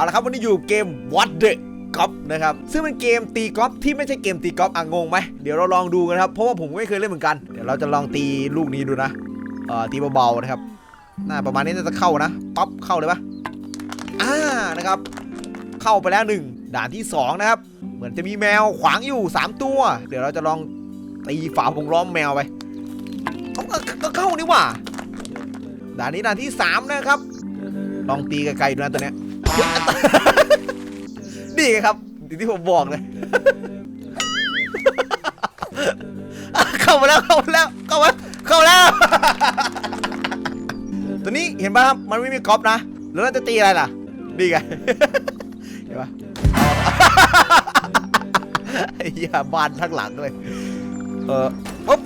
เอาละครับวันนี้อยู่เกม What the กอล์ฟนะครับซึ่งเป็นเกมตีกอล์ฟที่ไม่ใช่เกมตีกอล์ฟอะงงไหมเดี๋ยวเราลองดูกันนะครับเพราะว่าผมไม่เคยเล่นเหมือนกันเดี๋ยวเราจะลองตีลูกนี้ดูนะเอ่อตีเบาๆนะครับน่าประมาณนี้น่าจะเข้านะปั๊บเข้าเลยปะอ่านะครับ เข้าไปแล้วหนึ่งด่านที่สองนะครับ เหมือนจะมีแมวขวางอยู่ 3 ตัว เดี๋ยวเราจะลองตีฝาวงล้อมแมวไปเอาก็เข้านี่ว่าด่านนี้ด่านที่ 3 นะครับ ลองตีไกลๆดูนะตัวเนี้ย นี่ไงครับอย่างที่ผมบอกเลยเข้ามาแล้วเข้ามาแล้วเข้ามาเข้ามาแล้ว ตัวนี้เห็นป่ะครับมันไม่มีกอล์ฟนะ แล้วเราจะตีอะไรล่ะนี่ไงเห็นป่ะไอ้เหี้ยบานทั้งหลังเลยเออปุ๊บ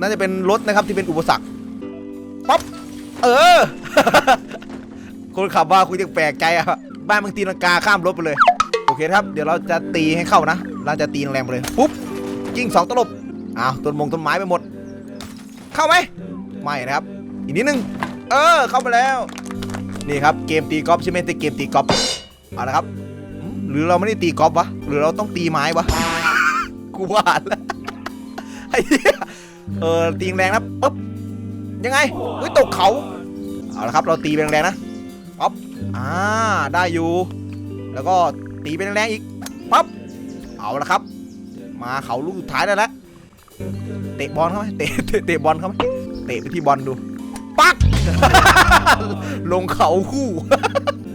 น่าจะเป็นรถนะครับที่เป็นอุปสรรคปั๊บเออ คนขับว่าคุณยังแปลกใจอะบ้านมึงตีลังกาข้ามรถไปเลย โอเคครับ เดี๋ยวเราจะตีให้เข้านะ เราจะตีแรงไปเลย ปุ๊บยิงสองตลบ อ้าว ต้นมงต้นไม้ไปหมด เข้าไหม ไม่นะครับ อีกนิดนึง เออ เข้ามาแล้ว นี่ครับ เกมตีกอล์ฟใช่ไหมแต่เกมตีกอล์ฟ เอาละครับ หรือเราไม่ได้ตีกอล์ฟวะ หรือเราต้องตีไม้วะ กูว่าแล้วไอ้เออตีแรงนะปุ๊บ ยังไงเฮ้ยตกเขา เอาละครับ เราตีแรงๆนะ ป๊อปอ่าได้อยู่ แล้วก็ตีไปแรงอีกปั๊บเอาละครับ มาเขาลูกสุดท้ายได้แล้วเตะบอลเข้าไหมเตะเตะเตะบอลเข้าไหมเตะไปที่บอลดูปักลงเขาคู่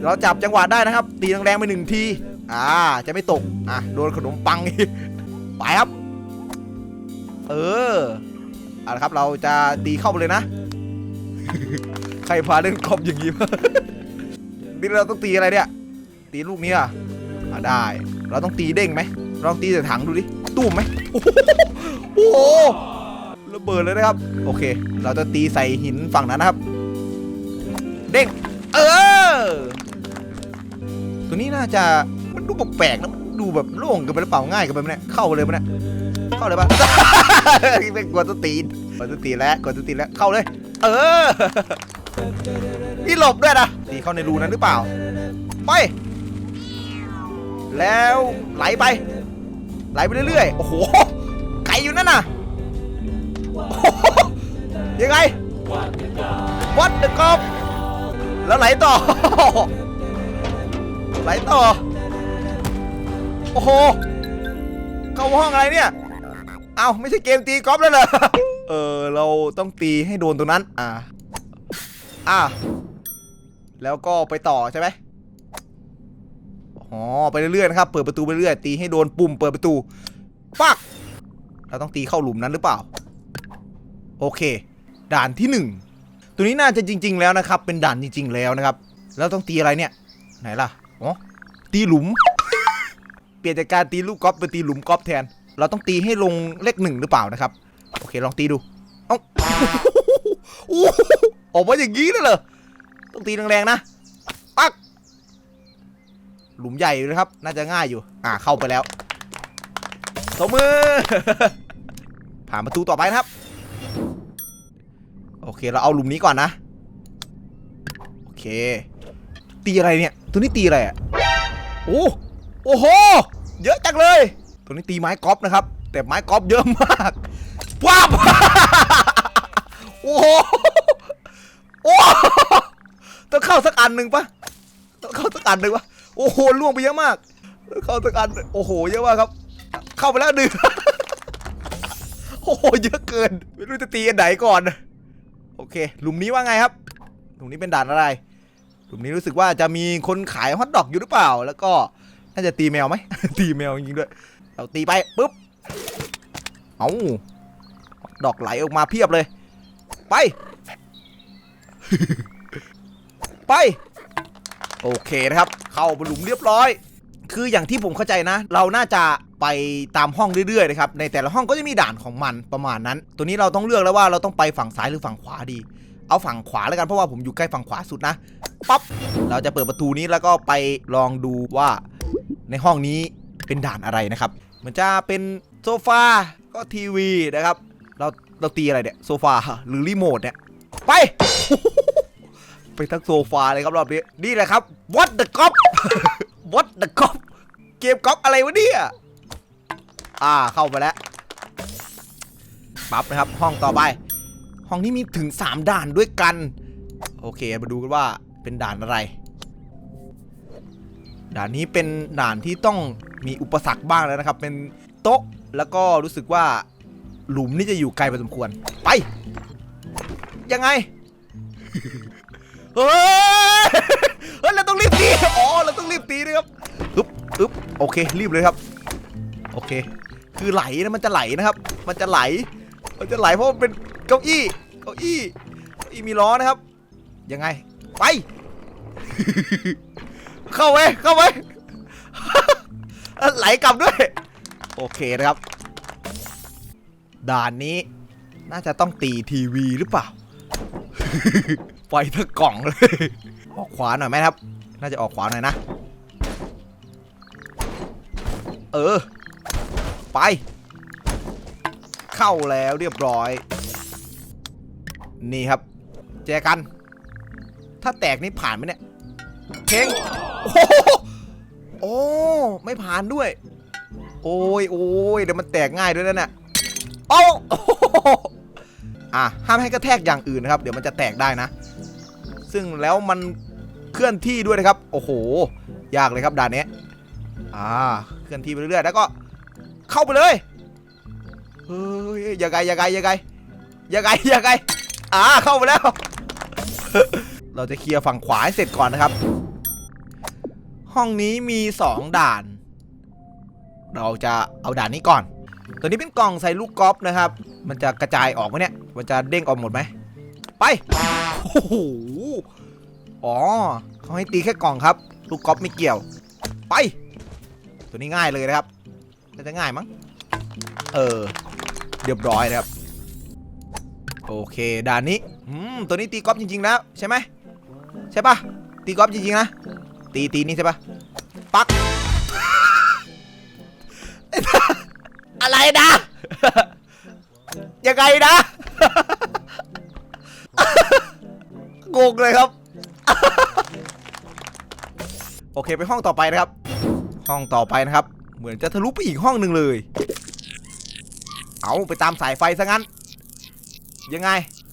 เราจับจังหวะได้นะครับ ตีแรงๆไปหนึ่งทีอ่าจะไม่ตกอะโดนขนมปังอีกไปครับ เออเอาละครับเราจะตีเข้าไปเลยนะ ใครพาเล่นคอมอย่างนี้มา นี่เราต้องตีอะไรเนี่ย ตีลูกนี้อะได้ เราต้องตีเด้งไหมลองตีใส่ถังดูดิ ตุ้มไหมโอ้โหระเบิดเลยนะครับ โอเค เราจะตีใส่หินฝั่งนั้นนะครับ เด้ง เออ ตัวนี้น่าจะมันดูแปลกๆนะมันดูแบบโล่งกันไปหรือเปล่าง่ายกันไปไหมเนี่ย เข้าเลยปะเนี่ย เข้าเลยปะเป็นกวนตัวตีนกวนตัวตีนแล้วกวนตัวตีนแล้ว เข้าเลย เออ นี่หลบด้วยนะตีเข้าในรูนั้นหรือเปล่า ไป แล้วไหลไป ไหลไปเรื่อยๆ โอ้โห ไกลอยู่นั่นน่ะยังไงวัดเดอะกอบแล้วไหลต่อ ไหลต่อ โอ้โห เข้าห้องอะไรเนี่ย เอาไม่ใช่เกมตีกอล์ฟแล้วเหรอ เออ เราต้องตีให้โดนตรงนั้น อ่า อ่าแล้วก็ไปต่อใช่ไหมอ๋อ ไปเรื่อยๆนะครับ เปิดประตูไปเรื่อยตีให้โดนปุ่มเปิดประตู ปัก เราต้องตีเข้าหลุมนั้นหรือเปล่า โอเค ด่านที่หนึ่ง ตัวนี้น่าจะจริง ๆ แล้วนะครับ เป็นด่านจริง ๆ แล้วนะครับ แล้วต้องตีอะไรเนี่ย ไหนล่ะ อ๋อ ตีหลุม เปลี่ยนจากการตีลูกกอล์ฟเป็นตีหลุมกอล์ฟแทน เราต้องตีให้ลงเลขหนึ่งหรือเปล่านะครับ โอเค ลองตีดู เอ้า อ้ออกมาอย่างนี้เลยเหรอต้องตีแรงๆนะปักหลุมใหญ่อยู่นะครับ น่าจะง่ายอยู่ อ่าเข้าไปแล้วตบมือ ผ่านประตูต่อไปนะครับ โอเคเราเอาหลุมนี้ก่อนนะ โอเค ตีอะไรเนี่ย ตัวนี้ตีอะไรอะโอ้โอ้โห เยอะจังเลย ตัวนี้ตีไม้กอล์ฟนะครับ แต่ไม้กอล์ฟเยอะมากว้าบ โอ้โหโอ้โหต้องเข้าสักอันหนึ่งปะต้องเข้าสักอันหนึ่งปะโอ้โหล่วงไปเยอะมากต้องเข้าสักอันโอ้โหเยอะมากครับ เข้าไปแล้วหนึ่งโอ้โหเยอะเกินไม่รู้จะตีอันไหนก่อน โอเคหลุมนี้ว่าไงครับหลุมนี้เป็นด่านอะไรหลุมนี้รู้สึกว่าจะมีคนขายฮอทดอกอยู่หรือเปล่า แล้วก็น่าจะตีแมวไหมตีแมวจริงด้วย เราตีไปปุ๊บเอาดอกไหลออกมาเพียบเลย ไป ไป โอเคนะครับ เข้าไปหลุมเรียบร้อย คืออย่างที่ผมเข้าใจนะ เราน่าจะไปตามห้องเรื่อยๆนะครับ ในแต่ละห้องก็จะมีด่านของมันประมาณนั้น ตัวนี้เราต้องเลือกแล้วว่าเราต้องไปฝั่งซ้ายหรือฝั่งขวาดี เอาฝั่งขวาแล้วกันเพราะว่าผมอยู่ใกล้ฝั่งขวาสุดนะ ปั๊บ เราจะเปิดประตูนี้แล้วก็ไปลองดูว่าในห้องนี้เป็นด่านอะไรนะครับเหมือนจะเป็นโซฟา ก็ทีวีนะครับ เราเราตีอะไรเนี่ย โซฟาหรือรีโมทเนี่ย ไป ไปทั้งโซฟาเลยครับรอบนี้ นี่แหละครับ what the cop what the cop เกมก๊อปอะไรวะเนี่ย อ่าเข้าไปแล้วปั๊บนะครับ ห้องต่อไป ห้องนี้มีถึง 3 ด่านด้วยกัน โอเค มาดูกันว่าเป็นด่านอะไร ด่านนี้เป็นด่านที่ต้องมีอุปสรรคบ้างแล้วนะครับ เป็นโต๊ะแล้วก็รู้สึกว่า หลุมนี่จะอยู่ไกลพอสมควร ไป ยังไง เฮ้ยเฮ้ยเราต้องรีบตี อ๋อ เราต้องรีบตีนะครับอึ๊บอึ๊บโอเค รีบเลยครับ โอเค คือไหลนะ มันจะไหลนะครับ มันจะไหล มันจะไหลเพราะมันเป็นเก้าอี้ เก้าอี้ เก้าอี้มีล้อนะครับ ยังไง ไป เข้าไว้ เข้าไว้ ไหลกลับด้วย โอเคนะครับ ด่านนี้ น่าจะต้องตีทีวีหรือเปล่าไฟทั้งกล่องเลย ออกขวาหน่อยไหมครับ น่าจะออกขวาหน่อยนะ เออ ไป เข้าแล้วเรียบร้อย นี่ครับ แจกัน ถ้าแตกนี่ผ่านไหมเนี่ยเพ่งโอ้โหโอ้ ไม่ผ่านด้วย โอ้ยโอ้ยเดี๋ยวมันแตกง่ายด้วยนะเนี่ย อ้โอ้โหอะห้ามให้กระแทกอย่างอื่นนะครับ เดี๋ยวมันจะแตกได้นะ ซึ่งแล้วมันเคลื่อนที่ด้วยนะครับ โอ้โห ยากเลยครับด่านนี้อ่า เคลื่อนที่ไปเรื่อยๆ แล้วก็เข้าไปเลย เฮ้ยยังไงยังไงยังไงยังไงยังไงอ่า เข้าไปแล้ว เราจะเคลียร์ฝั่งขวาให้เสร็จก่อนนะครับ ห้องนี้มี 2 ด่าน เราจะเอาด่านนี้ก่อน ตัวนี้เป็นกล่องใส่ลูกกอล์ฟนะครับ มันจะกระจายออกไหมเนี่ย มันจะเด้งออกหมดไหม ไป โอ้โห อ๋อเขาให้ตีแค่กล่องครับ ลูกกอล์ฟไม่เกี่ยว ไป ตัวนี้ง่ายเลยนะครับน่าจะง่ายมั้ง เออ เรียบร้อยนะครับ โอเค ด่านนี้ อืม ตัวนี้ตีกอล์ฟจริงๆแล้วใช่ไหม ใช่ปะตีกอล์ฟจริงๆนะ ตีตีนี่ใช่ปะปัก อะไรนะ ยังไงนะ งงเลยครับ โอเค ไปห้องต่อไปนะครับ ห้องต่อไปนะครับ เหมือนจะทะลุไปอีกห้องหนึ่งเลย เอาไปตามสายไฟซะงั้น ยังไง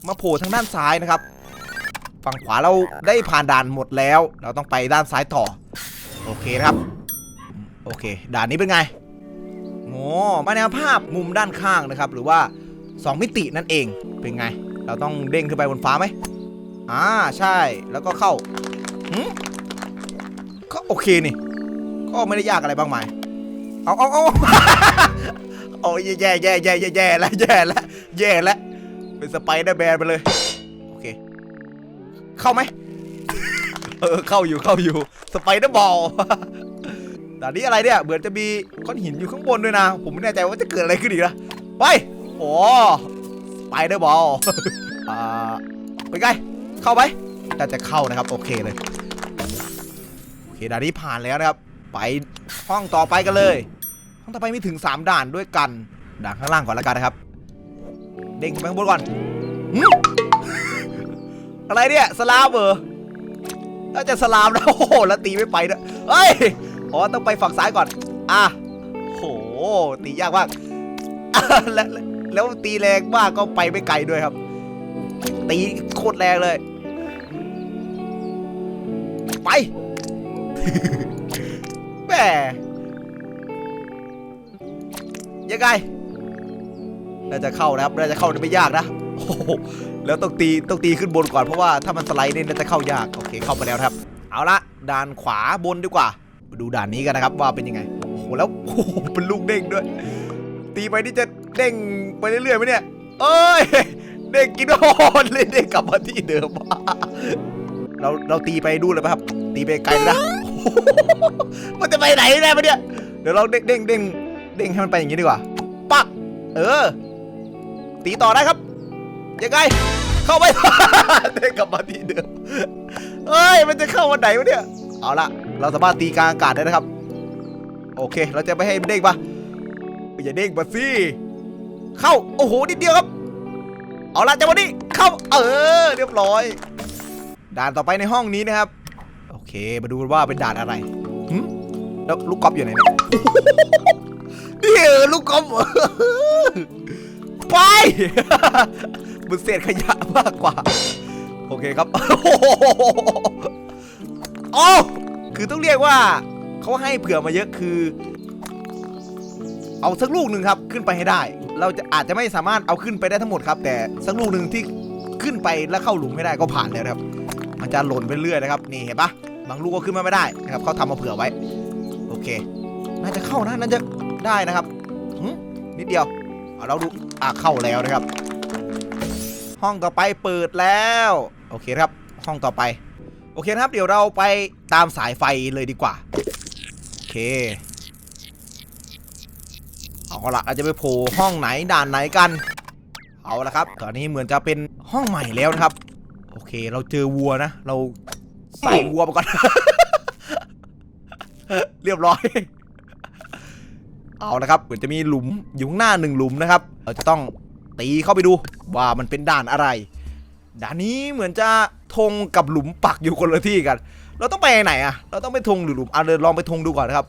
มาโผล่ทางด้านซ้ายนะครับ ฝั่งขวาเราได้ผ่านด่านหมดแล้ว เราต้องไปด้านซ้ายต่อ โอเคนะครับ โอเค ด่านนี้เป็นไง โอ้มาแนวภาพมุมด้านข้างนะครับ หรือว่า 2 มิตินั่นเอง เป็นไง เราต้องเด้งขึ้นไปบนฟ้าไหมอ่าใช่ แล้วก็เข้าหืมก็โอเคนี่ ก็ไม่ได้ยากอะไรบ้างมายเอาเอาเอาโอ้ยแย่แย่แย่แย่แย่แล้วแย่แล้วแย่แล้วเป็นสไปเดอร์แมนไปเลย โอเค เข้าไหมเออเข้าอยู่เข้าอยู่สไปเดอร์บอล แต่นี้อะไรเนี่ย เหมือนจะมีก้อนหินอยู่ข้างบนด้วยนะ ผมไม่แน่ใจว่าจะเกิดอะไรขึ้นอีกนะ ไป โอ้ไปเดอร์บอลอ่าเป็นไงเข้าไหมน่าจะเข้านะครับ โอเคเลย โอเคด่านนี้ผ่านแล้วนะครับ ไปห้องต่อไปกันเลย ห้องต่อไปมีถึง 3 ด่านด้วยกัน ด่านข้างล่างก่อนแล้วกันนะครับ เด้งไปข้างบนก่อน อะไรเนี่ย สลามเหรอน่าจะสลามนะโอ้โหแล้วตีไม่ไปด้วยเฮ้ย อ๋อต้องไปฝั่งซ้ายก่อน อะโหตียากมากแล้วแล้วตีแรงมากก็ไปไม่ไกลด้วยครับ ตีโคตรแรงเลย ไปแหมยังไงน่าจะเข้านะครับน่าจะเข้าไม่ยากนะโอ้โหแล้วต้องตีต้องตีขึ้นบนก่อนเพราะว่าถ้ามันสไลด์เนี่ยน่าจะเข้ายากโอเคเข้ามาแล้วครับ เอาละด่านขวาบนดีกว่า ดูด่านนี้กันนะครับว่าเป็นยังไง โอ้โหแล้วโอ้โหเป็นลูกเด้งด้วย ตีไปนี่จะเด้งไปเรื่อยๆไหมเนี่ย เอ้ย เด้งกินโอนเลยเด้งกลับมาที่เดิม เราเราตีไปดูเลยไหมครับ ตีไปไกลนะมันจะไปไหนแน่ปะเนี่ย เดี๋ยวเราเด้งเด้งเด้งเด้งให้มันไปอย่างนี้ดีกว่า ปัก เออ ตีต่อได้ครับ ยังไง เข้าไปเด้งกลับมาที่เดิมเอ้ย มันจะเข้าวันไหนวะเนี่ย เอาละ เราสามารถตีกลางอากาศได้นะครับ โอเค เราจะไม่ให้มันเด้งปะอย่าเด้งมาสิเข้า โอ้โห นิดเดียวครับ เอาละจังหวะนี้ เข้า เออ เรียบร้อย ด่านต่อไปในห้องนี้นะครับ โอเค มาดูว่าเป็นด่านอะไรหึแล้วลูกกอล์ฟอยู่ไหนเนี่ยนี่เออลูกกอล์ฟไปมันเศษขยะมากกว่า โอเคครับ โอ้ คือต้องเรียกว่าเขาให้เผื่อมาเยอะคือ เอาสักลูกหนึ่งครับขึ้นไปให้ได้ เราจะอาจจะไม่สามารถเอาขึ้นไปได้ทั้งหมดครับ แต่สักลูกหนึ่งที่ขึ้นไปแล้วเข้าหลุมไม่ได้ก็ผ่านแล้วครับ มันจะหล่นไปเรื่อยนะครับนี่เห็นปะบางลูกก็ขึ้นมาไม่ได้นะครับเขาทำมาเผื่อไว้ โอเค น่าจะเข้านะน่าจะได้นะครับนิดเดียวเอาเราดูอะเข้าแล้วนะครับ ห้องต่อไปเปิดแล้ว โอเคครับ ห้องต่อไป โอเคนะครับ เดี๋ยวเราไปตามสายไฟเลยดีกว่า โอเค เอาละเราจะไปโผล่ห้องไหนด่านไหนกัน เอาละครับ ตอนนี้เหมือนจะเป็นห้องใหม่แล้วนะครับ โอเค เราเจอวัวนะ เราใส่วัวไปก่อน เรียบร้อย เอาละครับ เหมือนจะมีหลุมอยู่ข้างหน้าหนึ่งหลุมนะครับ เราจะต้องตีเข้าไปดูว่ามันเป็นด่านอะไร ด่านนี้เหมือนจะธงกับหลุมปักอยู่คนละที่กัน เราต้องไปไหนอะเราต้องไปธงหรือหลุมเอาเดินลองไปธงดูก่อนนะครับ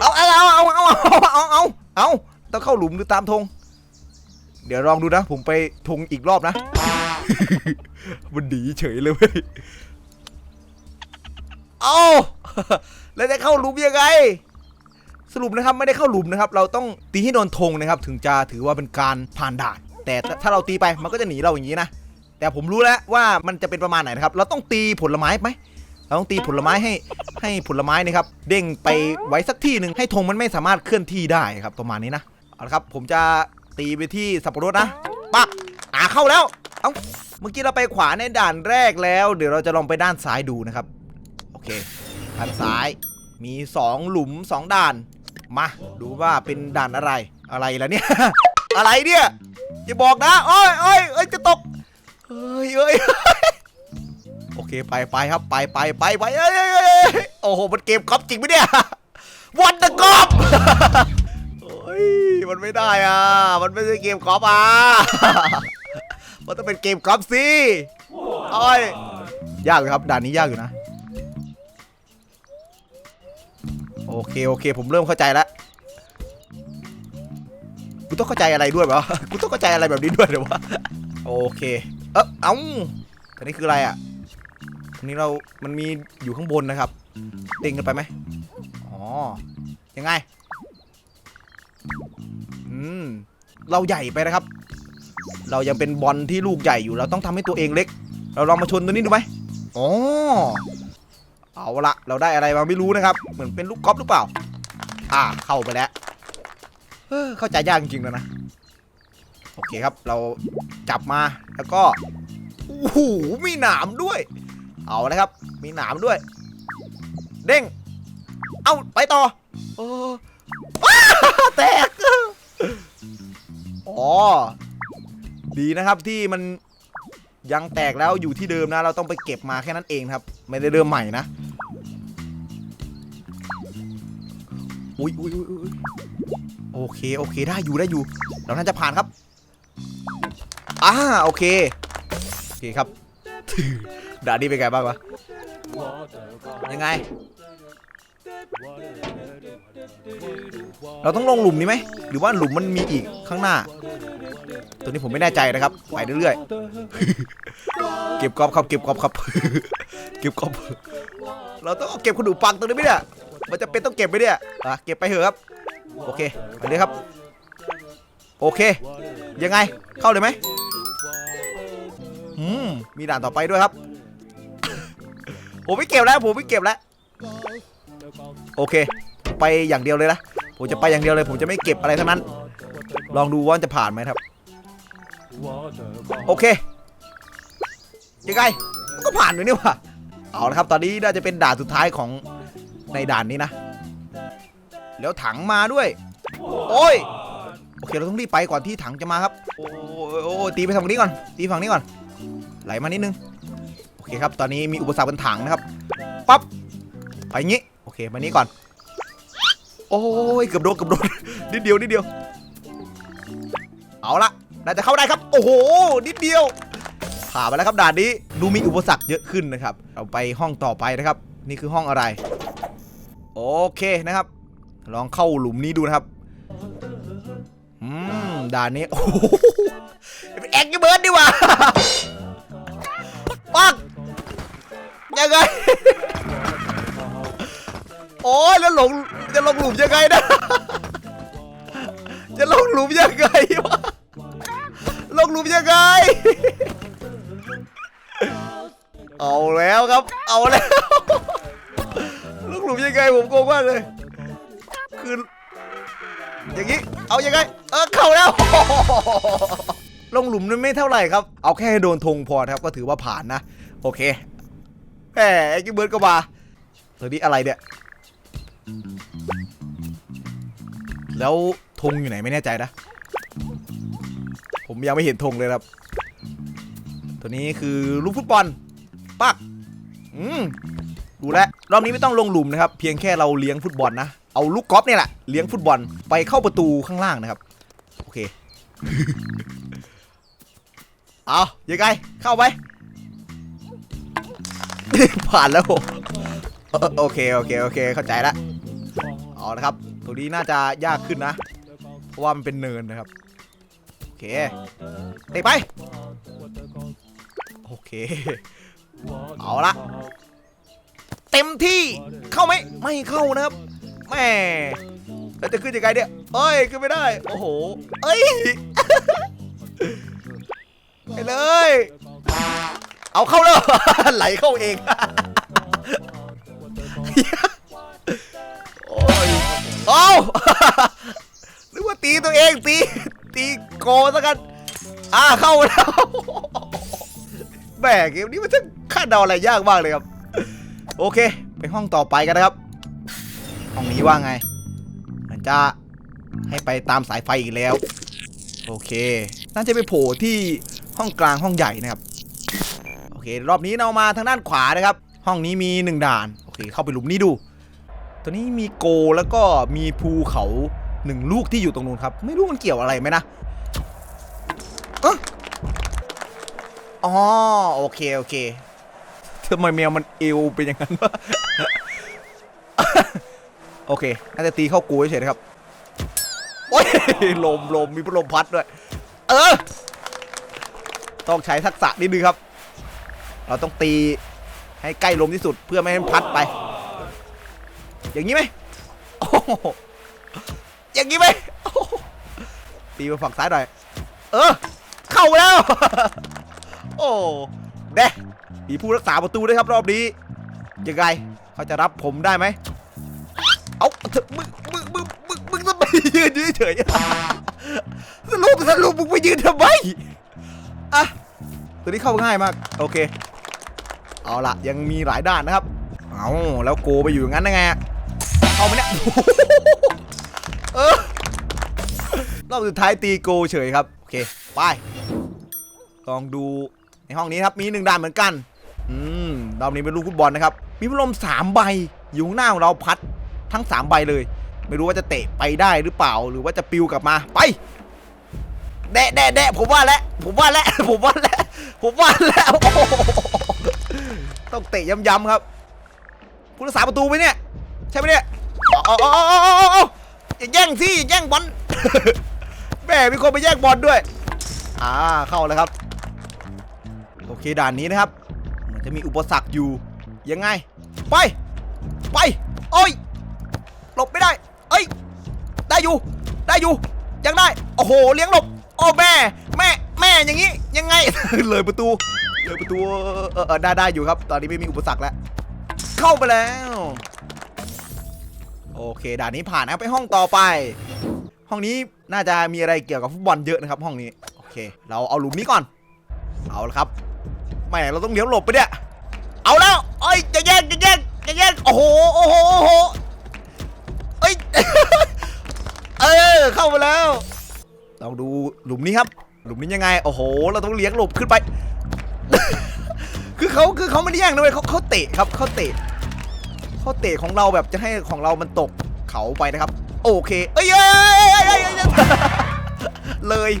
เอาเอาเอาเอาเอาเอาเอาเอาต้องเข้าหลุมหรือตามธง เดี๋ยวลองดูนะ ผมไปธงอีกรอบนะ มันดีเฉยเลยเว้ย เอาแล้วจะเข้าหลุมยังไง สรุปนะครับไม่ได้เข้าหลุมนะครับ เราต้องตีให้โดนธงนะครับ ถึงจะถือว่าเป็นการผ่านด่าน แต่ถ้าเราตีไปมันก็จะหนีเราอย่างนี้นะ แต่ผมรู้แล้วว่ามันจะเป็นประมาณไหนนะครับ เราต้องตีผลไม้ไหมเราต้องตีผลไม้ให้ให้ผลไม้นะครับเด้งไปไว้สักที่หนึ่งให้ธงมันไม่สามารถเคลื่อนที่ได้ครับประมาณนี้นะเอาละครับผมจะตีไปที่สับปะรดนะปักอ่าเข้าแล้วเอ้าเมื่อกี้เราไปขวาในด่านแรกแล้ว เดี๋ยวเราจะลองไปด้านซ้ายดูนะครับโอเคด้านซ้ายมี 2 หลุม 2 ด่าน มาดูว่าเป็นด่านอะไรอะไรล่ะเนี่ย อะไรเนี่ยอย่าบอกนะโอ้ยโอ้ยเอ้ยจะตกเอ้ยเอ้ยโอเคไปไปครับไปไปไปไปเอ้ยเอ้ยโอ้โหมันเกมกอล์ฟจริงไหมเนี่ยวันเดอร์กอล์ฟโอ้ยมันไม่ได้อะมันไม่ใช่เกมกอล์ฟอะมันต้องเป็นเกมกอล์ฟสิโอ้ยยากเลยครับด่านนี้ยากอยู่นะ โอเคโอเค ผมเริ่มเข้าใจแล้ว กูต้องเข้าใจอะไรด้วยวะกูต้องเข้าใจอะไรแบบนี้ด้วยเดี๋ยววะโอเค เออเอ้าอันนี้คืออะไรอะอันนี้เรา มันมีอยู่ข้างบนนะครับเด้งกันไปไหมอ๋อ ยังไง อืม เราใหญ่ไปนะครับ เรายังเป็นบอลที่ลูกใหญ่อยู่ เราต้องทำให้ตัวเองเล็ก เราลองมาชนตัวนี้ดูไหมอ๋อ เอาละ เราได้อะไรมาไม่รู้นะครับ เหมือนเป็นลูกกอล์ฟหรือเปล่า อ่า เข้าไปแล้ว เออเข้าใจยากจริงๆแล้วนะ โอเคครับเราจับมาแล้วก็โอ้โหมีหนามด้วย เอาละครับ มีหนามด้วย เด้ง เอาไปต่อเออว้แตกอ๋อดีนะครับที่มันยังแตกแล้วอยู่ที่เดิมนะ เราต้องไปเก็บมาแค่นั้นเองครับ ไม่ได้เริ่มใหม่นะอุ้ยอุ้ยอุ้ย โอเคโอเคได้อยู่ได้อยู่เราน่าจะผ่านครับอ่าโอเคโอเคครับด่านี้เป็นไงบ้างวะยังไง เราต้องลงหลุมนี้ไหมหรือว่าหลุมมันมีอีกข้างหน้า ตัวนี้ผมไม่แน่ใจนะครับไปเรื่อยๆเก็บกอบครับเก็บกอบครับเก็บกอบเราต้องเอาเก็บขนมปังตรงนี้ไหมเนี่ยมันจะเป็นต้องเก็บไหมเนี่ยอะเก็บไปเถอะครับ โอเคไปเลยครับ โอเค ยังไง เข้าเลยไหมอืม มีด่านต่อไปด้วยครับ ผมไม่เก็บแล้ว ผมไม่เก็บแล้ว โอเค ไปอย่างเดียวเลยนะ ผมจะไปอย่างเดียวเลย ผมจะไม่เก็บอะไรทั้งนั้น ลองดูว่าจะผ่านไหมครับ โอเค ยังไง ก็ผ่านอยู่นี่หว่าเอาละครับ ตอนนี้น่าจะเป็นด่านสุดท้ายของในด่านนี้นะ แล้วถังมาด้วย โอ้ยโอเคเราต้องรีบไปก่อนที่ถังจะมาครับ โอ้โอ้ตีไปทางนี้ก่อน ตีฝั่งนี้ก่อน ไหลมานิดนึง โอเคครับ ตอนนี้มีอุปสรรคบนถังนะครับ ปั๊บ ไปงี้ โอเค มานี้ก่อน โอ้ย เกือบโดน เกือบโดน นิดเดียว นิดเดียว เอาละน่าจะเข้าได้ครับ โอ้โห นิดเดียว ผ่านไปแล้วครับด่านนี้ ดูมีอุปสรรคเยอะขึ้นนะครับ เราไปห้องต่อไปนะครับ นี่คือห้องอะไร โอเคนะครับ ลองเข้าหลุมนี้ดูนะครับอืมด่านนี้โอ้โหเป็นแอ็กซ์เบิร์ดดีว่าปักยังไง โอ้ยแล้วหลงจะลงหลุมยังไงนะ จะลงหลุมยังไงวะลงหลุมยังไง เอาแล้วครับ เอาแล้วลงหลุมยังไงผมโกงมากเลย เอายังไง เออเข้าแล้ว ลงหลุมนั้นไม่เท่าไหร่ครับ เอาแค่ให้โดนธงพอครับก็ถือว่าผ่านนะ โอเคแหมไอ้กิเบิร์ดก็มาตัวนี้อะไรเนี่ย แล้วธงอยู่ไหนไม่แน่ใจนะ ผมยังไม่เห็นธงเลยครับ ตัวนี้คือลูกฟุตบอล ปัก อืม ดูแลรอบนี้ไม่ต้องลงหลุมนะครับ เพียงแค่เราเลี้ยงฟุตบอลนะ เอาลูกกอล์ฟเนี่ยแหละเลี้ยงฟุตบอลไปเข้าประตูข้างล่างนะครับโอเคเอายังไงเข้าไปผ่านแล้วโอเคโอเคโอเคเข้าใจละเอาละครับตัวนี้น่าจะยากขึ้นนะ เพราะว่ามันเป็นเนินนะครับ โอเคเตะไป โอเค เอาละเต็มที่เข้าไหมไม่เข้านะครับ แหม่แล้วจะขึ้นยังไงเนี่ยเอ้ยขึ้นไม่ได้ โอ้โห เอ้ยไปเลย เอาเข้าแล้ว ไหลเข้าเอง โอ้ยเอานึกว่าตีตัวเองตี ตีโกซะกัน อ่าเข้าแล้วแหมเกมนี้มันจะคาดเดาอะไรยากมากเลยครับ โอเค ไปห้องต่อไปกันนะครับห้องนี้ ว่าไง มันจะให้ไปตามสายไฟอีกแล้ว โอเค น่าจะไปโผล่ที่ห้องกลางห้องใหญ่นะครับ โอเค รอบนี้เรามาทางด้านขวานะครับ ห้องนี้มีหนึ่งด่าน โอเค เข้าไปหลุมนี้ดู ตัวนี้มีโกแล้วก็มีภูเขาหนึ่งลูกที่อยู่ตรงนู้นครับ ไม่รู้มันเกี่ยวอะไรไหมนะอ๊ะอ๋อโอเค โอเคทำไมแมวมันเอวเป็นอย่างนั้นวะ โอเค น่าจะตีเข้ากูเฉยๆครับ โอ้ย ลมลมมีพัดลมพัดด้วย เออ ต้องใช้ทักษะนิดนึงครับ เราต้องตีให้ใกล้ลมที่สุดเพื่อไม่ให้มันพัดไป อย่างนี้ไหมออย่างนี้ไหมตีไปฝั่งซ้ายหน่อย เออ เข้าแล้ว โอ้เด้มีผู้รักษาประตูด้วยครับรอบนี้ ยังไง เขาจะรับผมได้ไหม เอามึงมึงมึงมึงมึงทำไมยืนเฉยสรุปสรุปมึงไปยืนทำไมอะตัวนี้เข้าง่ายมาก โอเค เอาละยังมีหลายด่านนะครับ เอาแล้วโกไปอยู่อย่างนั้นได้ไงเข้าไปเนี่ยเออรอบสุดท้ายตีโกเฉยครับ โอเค ไป ลองดูในห้องนี้ครับ มีหนึ่งด่านเหมือนกัน อืม รอบนี้เป็นลูกฟุตบอลนะครับ มีพัดลมสามใบ อยู่ข้างหน้าของเราพัด ทั้งสามใบเลย ไม่รู้ว่าจะเตะไปได้หรือเปล่าหรือว่าจะปิวกลับมาไปแดะแดะแดะผมว่าแล้วผมว่าแล้วผมว่าแล้วผมว่าแล้วต้องเตะย้ำๆครับผู้รักษาประตูไหมเนี่ยใช่ไหมเนี่ยอาเอาเอาเอาเอาเออย่าแย่งสิอย่าแย่งบอลแม่มีคนไปแย่งบอลด้วยอ่าเข้าแล้วครับ โอเคด่านนี้นะครับ มันจะมีอุปสรรคอยู่ยังไง ไป ไป โอ้ย หลบไม่ได้เอ้ยได้อยู่ได้อยู่ยังได้โอ้โหเลี้ยงหลบโอ้แม่แม่แม่อย่างนี้ยังไง เลยประตูเลยประตูเออเออได้ได้อยู่ครับ ตอนนี้ไม่มีอุปสรรคแล้วเข้าไปแล้ว โอเคด่านนี้ผ่านนะไปห้องต่อไป ห้องนี้น่าจะมีอะไรเกี่ยวกับฟุตบอลเยอะนะครับ ห้องนี้โอเค เราเอาหลุมนี้ก่อน เอาละครับแหม่เราต้องเลี้ยวหลบไปเนี่ยเอาแล้วเอ้ยจะแย่งจะแย่งจะแย่งโอ้โหโอ้โหโอ้โห เออเข้ามาแล้วลองดูหลุมนี้ครับ หลุมนี้ยังไง โอ้โห เราต้องเลี้ยงหลบขึ้นไป คือเขาคือเขาไม่ได้แย่งนะเว้ยเขาเขาเตะครับเขาเตะเขาเตะของเราแบบจะให้ของเรามันตกเขาไปนะครับ โอเค เอ้ยเอ้ยเอ้ยเอ้ยเอ้ยเอ้ยเลย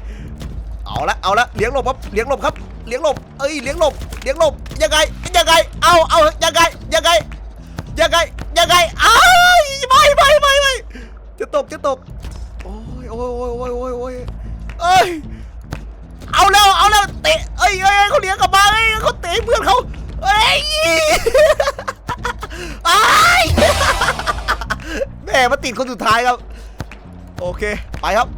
เอาละเอาละเลี้ยงหลบครับเลี้ยงหลบครับเลี้ยงหลบ เอ้ยเลี้ยงหลบเลี้ยงหลบยังไงยังไง เอาเอายังไงยังไง ยังไงยังไงอ้ายไม่ไม่ไม่ไม่จะตกจะตกโอ้ยโอ้ยโอ้ยโอ้ยโอ้ยโอ้ยเอ้ยเอาแล้วเอาแล้วเตะเอ้ยเอ้ยเขาเลี้ยงกลับมาเอ้ยเขาเตะเพื่อนเขาเอ้ยอ้ายแม่มาติดคนสุดท้ายครับ โอเคไปครับ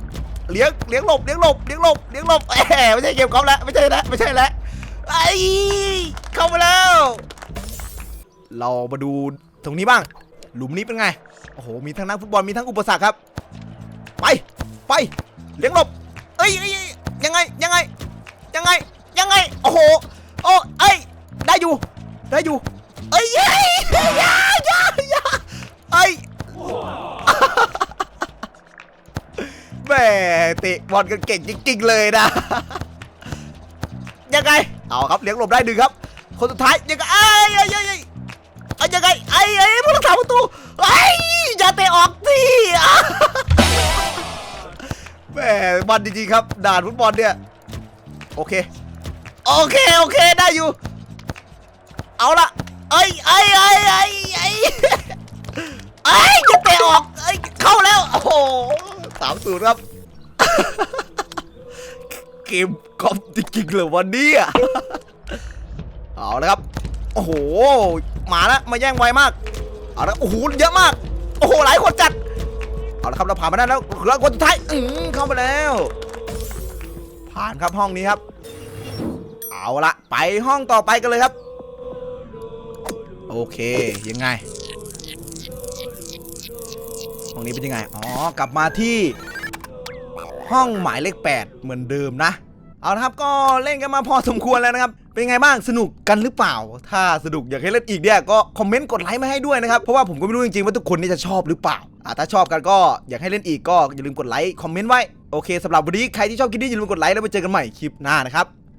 เลี้ยงเลี้ยงหลบเลี้ยงหลบเลี้ยงหลบเลี้ยงหลบแหมไม่ใช่เกมกอล์ฟแล้วไม่ใช่แล้วไม่ใช่แล้วไอ้เข้ามาแล้ว เรามาดู ตรงนี้บ้าง หลุมนี้เป็นไง โอ้โห มีทั้งนักฟุตบอล มีทั้งอุปสรรคครับ ไป ไป เลี้ยงหลบ เอ้ยยยังไง ยังไง ยังไง ยังไง โอ้โห โอ้เอ้ย ได้อยู่ ได้อยู่ เอ้ยยอย่ายายาเอ้ยแหมเตะบอลกันเก่งจริงๆเลยนะ ยังไง เอาครับ เลี้ยงหลบได้หนึ่งครับ คนสุดท้ายยังไงไอ้ไอ้ไอ้ไอ้ไอ้ยังไงไอ้ไอ้ผู้รักษาประตูไอ้อย่าเตะออกสิอ่แหม่บอลจริงๆครับ ด่านฟุตบอลเนี่ย โอเค โอเค โอเค ได้อยู่ เอาละเอ้ไอ้ไอ้ไอ้ไอ้ไอ้จะเตะออกเอ้เข้าแล้ว โอ้โหสามศูนย์ครับ เกมกอล์ฟจริงๆเลยวันนี้อะเอาละครับ โอ้โหมาล้วมาแย่งไวมากเอาละโอ้โหเยอะมาก โอ้โหหลายคนจัดเอาละครับเราผ่านมาได้แล้วเหลือคนสุดท้ายอืมเข้ามาแล้ว ผ่านครับห้องนี้ครับ เอาละไปห้องต่อไปกันเลยครับ โอเคยังไงห้องนี้เป็นยังไงอ๋อกลับมาที่ ห้องหมายเลข8เหมือนเดิมนะ เอาละครับก็เล่นกันมาพอสมควรแล้วนะครับ เป็นไงบ้างสนุกกันหรือเปล่า ถ้าสนุกอยากให้เล่นอีกเนี่ยก็คอมเมนต์กดไลค์มาให้ด้วยนะครับ เพราะว่าผมก็ไม่รู้จริงๆว่าทุกคนนี่จะชอบหรือเปล่าอะถ้าชอบกันก็อยากให้เล่นอีกก็อย่าลืมกดไลค์คอมเมนต์ไว้ โอเคสำหรับวันนี้ใครที่ชอบคลิปนี้อย่าลืมกดไลค์แล้วไปเจอกันใหม่คลิปหน้านะครับ